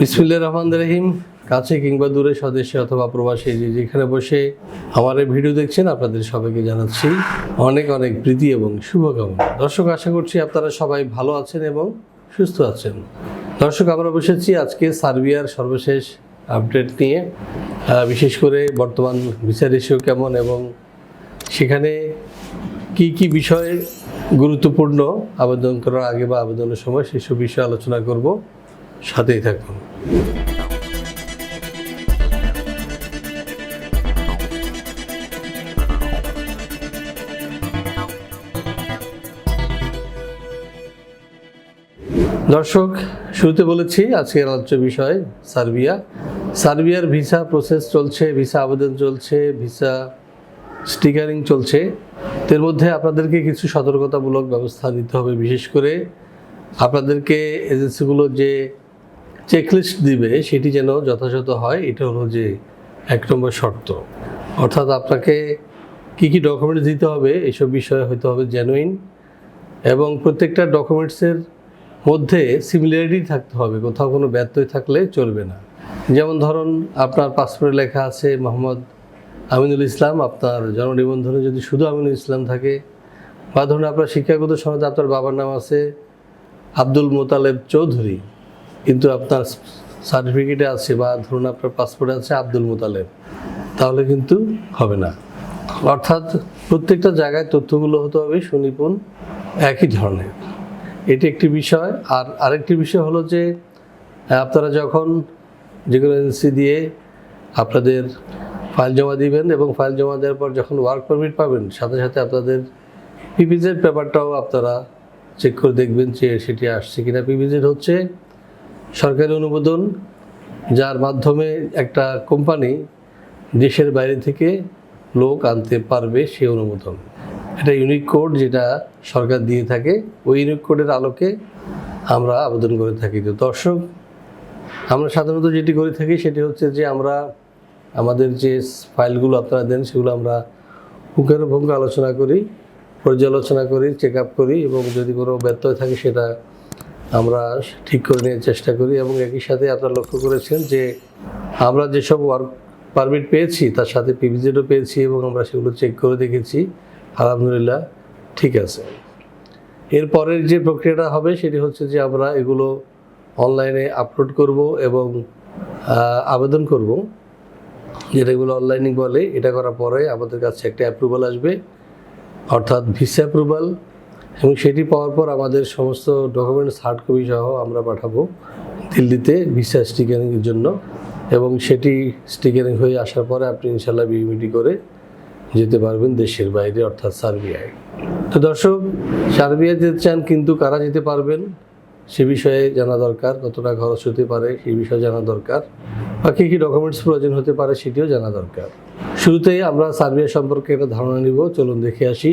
বিসমুল্লাহ রহমান রহিম। কাছে কিংবা দূরে স্বদেশে অথবা প্রবাসী যে যেখানে বসে আমার এই ভিডিও দেখছেন, আপনাদের সবাইকে জানাচ্ছি অনেক অনেক প্রীতি এবং শুভকামনা। দর্শক, আশা করছি আপনারা সবাই ভালো আছেন এবং সুস্থ আছেন। দর্শক, আমরা বসেছি আজকে সার্বিয়ার সর্বশেষ আপডেট নিয়ে। বিশেষ করে বর্তমান বিচার রেশিও কেমন এবং সেখানে কি কি বিষয়ে গুরুত্বপূর্ণ আবেদন করার আগে বা আবেদনের সময় সেসব বিষয়ে আলোচনা করব। সাথেই থাকুন। দর্শক, শুরুতে বলেছি আজকের আলোচ্য বিষয় সার্বিয়া। সার্বিয়ার ভিসা প্রসেস চলছে, ভিসা আবেদন চলছে, ভিসা স্টিকারিং চলছে। এর মধ্যে আপনাদেরকে কিছু সতর্কতামূলক ব্যবস্থা নিতে হবে। বিশেষ করে আপনাদেরকে এজেন্সিগুলো যে চেকলিস্ট দিবে, সেটি যেন যথাযথ হয়, এটা হলো যে এক নম্বর শর্ত। অর্থাৎ আপনাকে কি কি ডকুমেন্টস দিতে হবে, এসব বিষয়ে হতে হবে জেনুইন এবং প্রত্যেকটা ডকুমেন্টসের মধ্যে সিমিলারিটি থাকতে হবে, কোথাও কোনো ব্যত্যয় থাকলে চলবে না। যেমন ধরুন, আপনার পাসপোর্টে লেখা আছে, মোহাম্মদ আমিনুল ইসলাম আপনার জন্মনিবন্ধনে যদি শুধু আমিনুল ইসলাম থাকে, বা ধরুন আপনার শিক্ষাগত সনদ আপনার বাবার নাম আছে, আব্দুল মোতালেব চৌধুরী। কিন্তু আপনার সার্টিফিকেটে আছে বা ধরুন আপনার পাসপোর্টে আছে আব্দুল মোতালেব, তাহলে কিন্তু হবে না। অর্থাৎ প্রত্যেকটা জায়গায় তথ্যগুলো হতে হবে সুনিপুণ, একই ধরনের। এটি একটি বিষয়। আর আরেকটি বিষয় হলো যে, আপনারা যখন যে কোনো এজেন্সি দিয়ে আপনাদের ফাইল জমা দিবেন এবং ফাইল জমা দেওয়ার পর যখন ওয়ার্ক পারমিট পাবেন, সাথে সাথে আপনাদের পিপিজেড পেপারটাও আপনারা চেক করে দেখবেন যে সেটি আসছে কিনা। পিপিজেড হচ্ছে সরকারি অনুমোদন, যার মাধ্যমে একটা কোম্পানি দেশের বাইরে থেকে লোক আনতে পারবে সেই অনুমোদন। এটা ইউনিক কোড যেটা সরকার দিয়ে থাকে, ওই ইউনিক কোডের আলোকে আমরা আবেদন করে থাকি। তো দর্শক, আমরা সাধারণত যেটি করে থাকি সেটি হচ্ছে যে আমরা আমাদের যে ফাইলগুলো আপনারা দেন, সেগুলো আমরা ভঙ্গ আলোচনা করি, পর্যালোচনা করি চেক আপ করি এবং যদি কোনো ব্যত্যয় থাকে সেটা আমরা ঠিক করে নেওয়ার চেষ্টা করি এবং একই সাথে আপনারা লক্ষ্য করেছেন যে আমরা যেসব ওয়ার্ক পারমিট পেয়েছি, তার সাথে পিভিজেডও পেয়েছি এবং আমরা সেগুলো চেক করে দেখেছি। আলহামদুলিল্লাহ, ঠিক আছে। এরপরের যে প্রক্রিয়াটা হবে, সেটি হচ্ছে যে আমরা এগুলো অনলাইনে আপলোড করব এবং আবেদন করব। যেটা এগুলো অনলাইনে বলে, এটা করার পরে আমাদের কাছে একটা অ্যাপ্রুভাল আসবে। অর্থাৎ ভিসা অ্যাপ্রুভাল এবং সেটি পাওয়ার পর আমাদের সমস্ত ডকুমেন্টস হার্ড কপি সহ আমরা পাঠাবো দিল্লিতে ভিসা স্টিকারিংয়ের জন্য। এবং সেটি স্টিকারিং হয়ে আসার পরে আপনি ইনশাল্লাহ বিমিটি করে যেতে পারবেন দেশের বাইরে, অর্থাৎ সার্বিয়ায়। তো দর্শক সার্বিয়া যেতে চান কিন্তু কারা যেতে পারবেন, সে বিষয়ে জানা দরকার, কতটা খরচ হতে পারে সেই বিষয়ে জানা দরকার, বা কী কী ডকুমেন্টস প্রয়োজন হতে পারে সেটিও জানা দরকার। শুরুতেই আমরা সার্বিয়া সম্পর্কে একটা ধারণা নিব, চলুন দেখে আসি।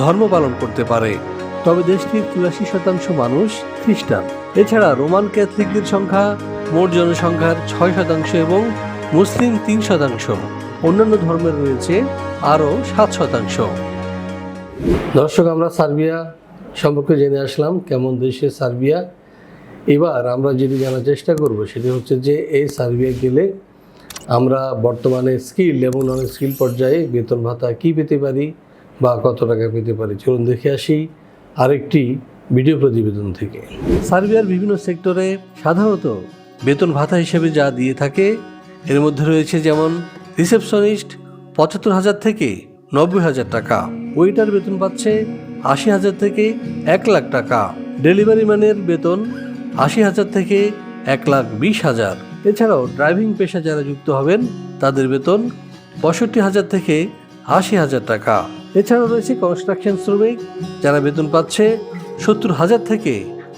ধর্ম পালন করতে পারে। তবে দেশটির চুরাশি শতাংশ মানুষ খ্রিস্টান। এছাড়া রোমান ক্যাথলিকদের সংখ্যা মোট জনসংখ্যার ছয় শতাংশ এবং মুসলিম তিন শতাংশ। অন্যান্য ধর্মের রয়েছে আরও সাত শতাংশ। দর্শক, আমরা সার্বিয়া সম্পর্কে জেনে আসলাম কেমন দেশে সার্বিয়া। এবার আমরা যেটি জানার চেষ্টা করব সেটি হচ্ছে যে এই সার্বিয়া গেলে আমরা বর্তমানে স্কিল এবং নন স্কিল পর্যায়ে বেতন ভাতা কী পেতে পারি বা কত টাকা পেতে পারি? চলুন দেখে আসি আরেকটি ভিডিও প্রতিবেদন থেকে। সার্বিয়ার বিভিন্ন সেক্টরে সাধারণত বেতন ভাতা হিসেবে যা দিয়ে থাকে, এর মধ্যে রয়েছে যেমন রিসেপশনিস্ট পঁচাত্তর হাজার থেকে নব্বই হাজার টাকা, ওয়েটার বেতন পাচ্ছে আশি হাজার থেকে এক লাখ টাকা, ডেলিভারি ম্যানের বেতন আশি হাজার থেকে এক লাখ বিশ হাজার। এছাড়াও ড্রাইভিং পেশা যারা যুক্ত হবেন, তাদের বেতন পঁয়ষট্টি হাজার থেকে আশি হাজার টাকা। এছাড়াও রয়েছে কনস্ট্রাকশন শ্রমিক যারা বেতন পাচ্ছে সত্তর হাজার থেকে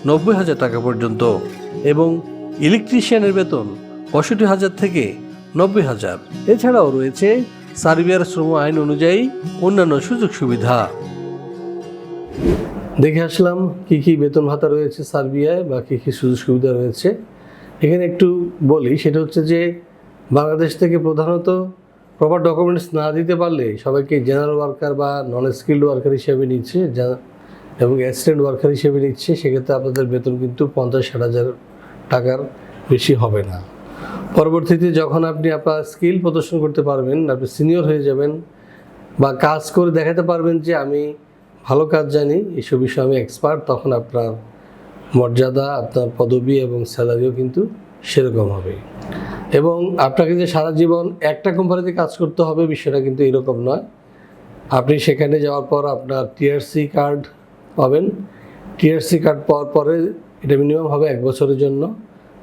নব্বই হাজার টাকা পর্যন্ত এবং ইলেকট্রিশিয়ানের বেতন পঁয়ষট্টি হাজার থেকে নব্বই হাজার। এছাড়াও রয়েছে সার্বিয়ার শ্রম আইন অনুযায়ী অন্যান্য সুযোগ সুবিধা। দেখে আসলাম কি কি বেতন ভাতা রয়েছে সার্বিয়ায় বা কী কী সুযোগ সুবিধা রয়েছে। এখানে একটু বলি, সেটা হচ্ছে যে বাংলাদেশ থেকে প্রধানত প্রপার ডকুমেন্টস না দিতে পারলে সবাইকে জেনারেল ওয়ার্কার বা নন স্কিল্ড ওয়ার্কার হিসেবে নিচ্ছে এবং অ্যাসিস্ট্যান্ট ওয়ার্কার হিসেবে নিচ্ছে, সেক্ষেত্রে আপনাদের বেতন কিন্তু পঞ্চাশ ষাট হাজার টাকার বেশি হবে না। পরবর্তীতে যখন আপনি আপনার স্কিল প্রদর্শন করতে পারবেন, আপনি সিনিয়র হয়ে যাবেন বা কাজ করে দেখাতে পারবেন যে আমি ভালো কাজ জানি, এসব বিষয়ে আমি এক্সপার্ট তখন আপনার মর্যাদা, আপনার পদবি এবং স্যালারিও কিন্তু সেরকম হবে। এবং আপনাকে যে সারা জীবন একটা কোম্পানিতে কাজ করতে হবে বিষয়টা কিন্তু এরকম নয়। আপনি সেখানে যাওয়ার পর আপনার টিআরসি কার্ড পাবেন। টিআরসি কার্ড পাওয়ার পরে এটা মিনিমাম হবে এক বছরের জন্য।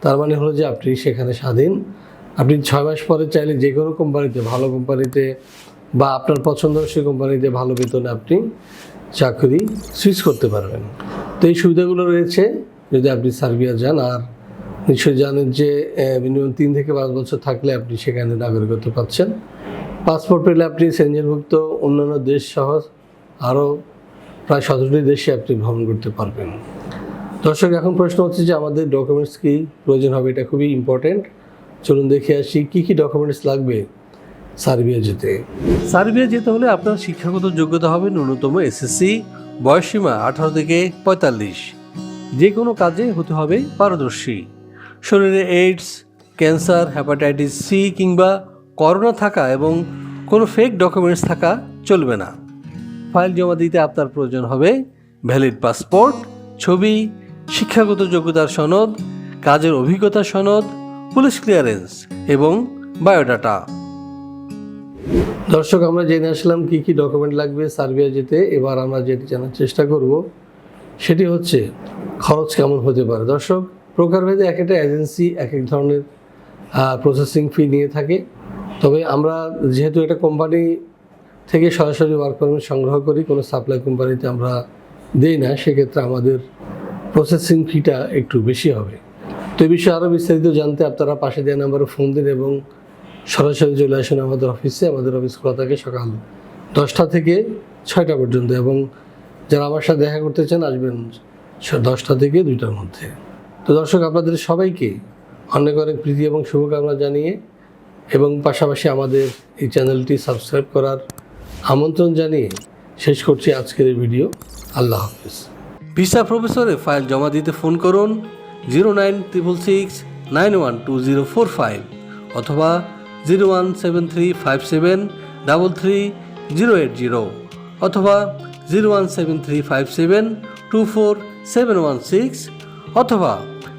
তার মানে হলো যে আপনি সেখানে স্বাধীন। আপনি ছয় মাস পরে চাইলে যে কোনো কোম্পানিতে ভালো কোম্পানিতে বা আপনার পছন্দ পছন্দসই কোম্পানিতে ভালো বেতনে আপনি চাকরি সুইচ করতে পারবেন। তো এই সুবিধাগুলো রয়েছে। যদি আপনি সার্বিয়া যান আর নিশ্চয়ই জানেন যে মিনিমাম তিন থেকে পাঁচ বছর থাকলে আপনি সেখানে নাগরিকত্ব পাচ্ছেন। পাসপোর্ট পেলে আপনি সেঞ্জনভুক্ত অন্যান্য দেশ সহ আরও প্রায় সতেরোটি দেশে আপনি ভ্রমণ করতে পারবেন। দর্শক, এখন প্রশ্ন হচ্ছে যে আমাদের ডকুমেন্টস কি প্রয়োজন হবে, এটা খুবই ইম্পর্টেন্ট চলুন দেখে আসি, কি কি ডকুমেন্টস লাগবে সার্বিয়া যেতে? সার্বিয়া যেতে হলে আপনার শিক্ষাগত যোগ্যতা হবে ন্যূনতম এসএসসি, বয়সসীমা আঠারো থেকে পঁয়তাল্লিশ। যে কোনো কাজে হতে হবে পারদর্শী। শরীরে এইডস ক্যান্সার হ্যাপাটাইটিস সি কিংবা করোনা থাকা এবং কোনো ফেক ডকুমেন্টস থাকা চলবে না। ফাইল জমা দিতে আপনার প্রয়োজন হবে ভ্যালিড পাসপোর্ট ছবি, শিক্ষাগত যোগ্যতার সনদ, কাজের অভিজ্ঞতা সনদ পুলিশ ক্লিয়ারেন্স এবং বায়োডাটা দর্শক, আমরা জেনে আসলাম কি কি ডকুমেন্ট লাগবে সার্বিয়া যেতে। এবার আমরা যেটি জানার চেষ্টা করব, সেটি হচ্ছে খরচ কেমন হতে পারে। দর্শক প্রকারভেদে এক একটা এজেন্সি এক এক ধরনের প্রসেসিং ফি নিয়ে থাকে। তবে আমরা যেহেতু একটা কোম্পানি থেকে সরাসরি ওয়ার্ক পারমিট সংগ্রহ করি, কোনো সাপ্লাই কোম্পানিতে আমরা দিই না, সেক্ষেত্রে আমাদের প্রসেসিং ফিটা একটু বেশি হবে। তো এই বিষয়ে আরও বিস্তারিত জানতে আপনারা পাশে দেওয়া নাম্বারে ফোন দিন এবং সরাসরি চলে আসুন আমাদের অফিসে আমাদের অফিস খোলা থাকে সকাল দশটা থেকে ছয়টা পর্যন্ত এবং যারা আমার সাথে দেখা করতে চান, আসবেন দশটা থেকে দুইটার মধ্যে। তো দর্শক, আপনাদের সবাইকে অনেক অনেক প্রীতি এবং শুভকামনা জানিয়ে এবং পাশাপাশি আমাদের এই চ্যানেলটি সাবস্ক্রাইব করার আমন্ত্রণ জানিয়ে শেষ করছি আজকের এই ভিডিও। আল্লাহ হাফিজ। ভিসা প্রফেসরে ফাইল জমা দিতে ফোন করুন zero nine triple six nine one two zero four five অথবা zero one seven three five seven double three zero eight zero অথবা zero one seven three five seven two four seven one six অথবা